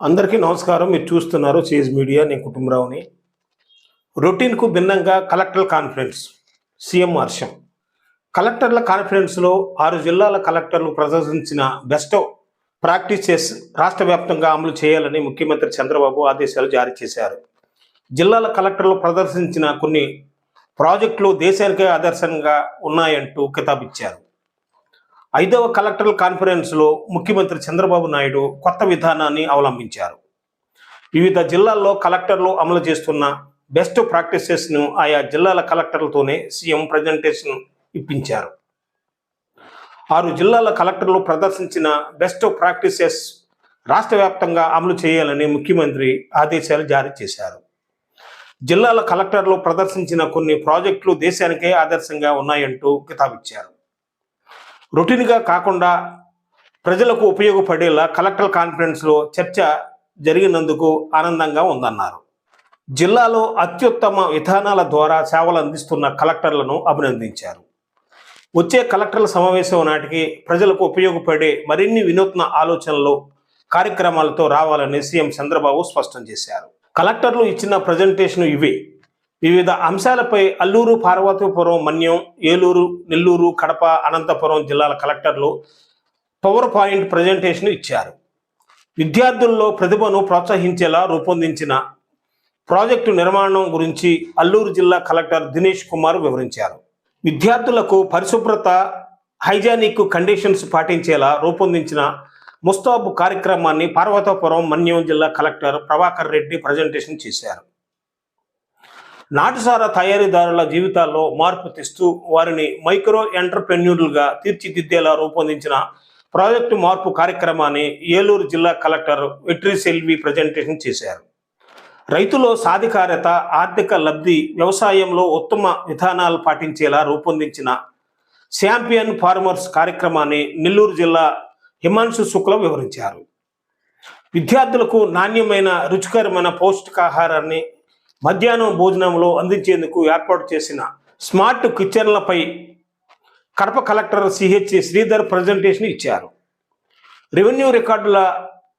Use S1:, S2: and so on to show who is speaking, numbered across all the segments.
S1: అందరికీ నమస్కారం. మీరు చూస్తున్నారు చేజ్ మీడియా నేను కుటుంబరావుని. రొటీన్కు భిన్నంగా కలెక్టర్ కాన్ఫరెన్స్ సీఎం హర్షం. కలెక్టర్ల కాన్ఫరెన్స్లో ఆరు జిల్లాల కలెక్టర్లు ప్రదర్శించిన బెస్ట్ ప్రాక్టీసెస్ రాష్ట్ర వ్యాప్తంగా అమలు చేయాలని ముఖ్యమంత్రి చంద్రబాబు ఆదేశాలు జారీ చేశారు. జిల్లాల కలెక్టర్లు ప్రదర్శించిన కొన్ని ప్రాజెక్టులు దేశానికే ఆదర్శంగా ఉన్నాయంటూ కితాబిచ్చారు. ఐదవ కలెక్టరల్ కాన్ఫరెన్స్లో ముఖ్యమంత్రి చంద్రబాబు నాయుడు కొత్త విధానాన్ని అవలంబించారు. వివిధ జిల్లాల్లో కలెక్టర్లు అమలు చేస్తున్న బెస్ట్ ప్రాక్టీసెస్ను ఆయా జిల్లాల కలెక్టర్లతోనే సీఎం ప్రజెంటేషన్ ఇప్పించారు. ఆరు జిల్లాల కలెక్టర్లు ప్రదర్శించిన బెస్ట్ ప్రాక్టీసెస్ రాష్ట్ర వ్యాప్తంగా అమలు చేయాలని ముఖ్యమంత్రి ఆదేశాలు జారీ చేశారు. జిల్లాల కలెక్టర్లు ప్రదర్శించిన కొన్ని ప్రాజెక్టులు దేశానికే ఆదర్శంగా ఉన్నాయంటూ కితాబిచ్చారు. రొటీన్గా కాకుండా ప్రజలకు ఉపయోగపడేలా కలెక్టర్ కాన్ఫరెన్స్లో చర్చ జరిగినందుకు ఆనందంగా ఉందన్నారు. జిల్లాలో అత్యుత్తమ విధానాల ద్వారా సేవలు అందిస్తున్న కలెక్టర్లను అభినందించారు. వచ్చే కలెక్టర్ల సమావేశం నాటికి ప్రజలకు ఉపయోగపడే మరిన్ని వినూత్న ఆలోచనలు కార్యక్రమాలతో రావాలని సీఎం చంద్రబాబు స్పష్టం చేశారు. కలెక్టర్లు ఇచ్చిన ప్రజెంటేషన్ ఇవే. వివిధ అంశాలపై అల్లూరు పార్వతీపురం మన్యం ఏలూరు నెల్లూరు కడప అనంతపురం జిల్లాల కలెక్టర్లు పవర్ పాయింట్ ప్రజెంటేషన్ ఇచ్చారు. విద్యార్థుల్లో ప్రతిభను ప్రోత్సహించేలా రూపొందించిన ప్రాజెక్టు నిర్మాణం గురించి అల్లూరు జిల్లా కలెక్టర్ దినేష్ కుమార్ వివరించారు. విద్యార్థులకు పరిశుభ్రత హైజానిక్ కండిషన్స్ పాటించేలా రూపొందించిన ముస్తాబు కార్యక్రమాన్ని పార్వతీపురం మన్యం జిల్లా కలెక్టర్ ప్రభాకర్ రెడ్డి ప్రజెంటేషన్ చేశారు. నాటుసారా తయారీదారుల జీవితాల్లో మార్పు తెస్తూ వారిని మైక్రో ఎంటర్ప్రెన్యూర్లుగా తీర్చిదిద్దేలా రూపొందించిన ప్రాజెక్టు మార్పు కార్యక్రమాన్ని ఏలూరు జిల్లా కలెక్టర్ వెట్రి సెల్వి ప్రజెంటేషన్ చేశారు. రైతులో సాధికారత ఆర్థిక లబ్ధి వ్యవసాయంలో ఉత్తమ విధానాలు పాటించేలా రూపొందించిన శాంపియన్ ఫార్మర్స్ కార్యక్రమాన్ని నెల్లూరు జిల్లా హిమాంశు శుక్ల వివరించారు. విద్యార్థులకు నాణ్యమైన రుచికరమైన పౌష్టికాహారాన్ని మధ్యాహ్నం భోజనంలో అందించేందుకు ఏర్పాటు చేసిన smart కిచెన్లపై Kadapa collector CH Sridhar presentation ఇచ్చారు. రెవెన్యూ రికార్డుల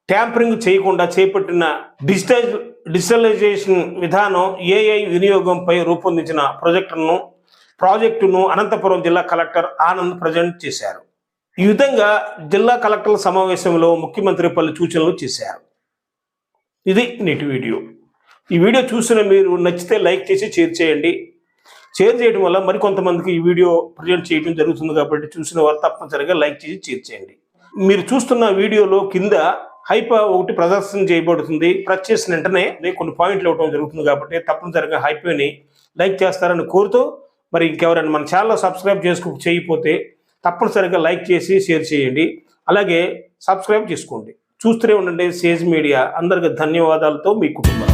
S1: ట్యాంపరింగ్ చేయకుండా చేపట్టిన డిజిటల్ డిజిటలైజేషన్ విధానం ఏఐ వినియోగంపై రూపొందించిన ప్రాజెక్టును ప్రాజెక్టును అనంతపురం జిల్లా కలెక్టర్ ఆనంద్ ప్రజెంట్ చేశారు. ఈ విధంగా జిల్లా కలెక్టర్ల సమావేశంలో ముఖ్యమంత్రి పలు సూచనలు చేశారు. ఇది నేటి వీడియో. ఈ వీడియో చూసిన మీరు నచ్చితే లైక్ చేసి షేర్ చేయండి. షేర్ చేయడం వల్ల మరికొంతమందికి ఈ వీడియో ప్రజెంట్ చేయడం జరుగుతుంది కాబట్టి చూసిన వారు తప్పనిసరిగా లైక్ చేసి షేర్ చేయండి. మీరు చూస్తున్న వీడియోలో కింద హైప ఒకటి ప్రదర్శన చేయబడుతుంది. ప్రెస్ చేసిన వెంటనే కొన్ని పాయింట్లు ఇవ్వడం జరుగుతుంది కాబట్టి తప్పనిసరిగా హైప్ని లైక్ చేస్తారని కోరుతూ మరి ఇంకెవరైనా మన ఛానల్ సబ్స్క్రైబ్ చేసుకో చేయకపోతే తప్పనిసరిగా లైక్ చేసి షేర్ చేయండి. అలాగే సబ్స్క్రైబ్ చేసుకోండి. చూస్తూనే ఉండండి. సేజ్ మీడియా అందరికీ ధన్యవాదాలతో మీ కుటుంబం.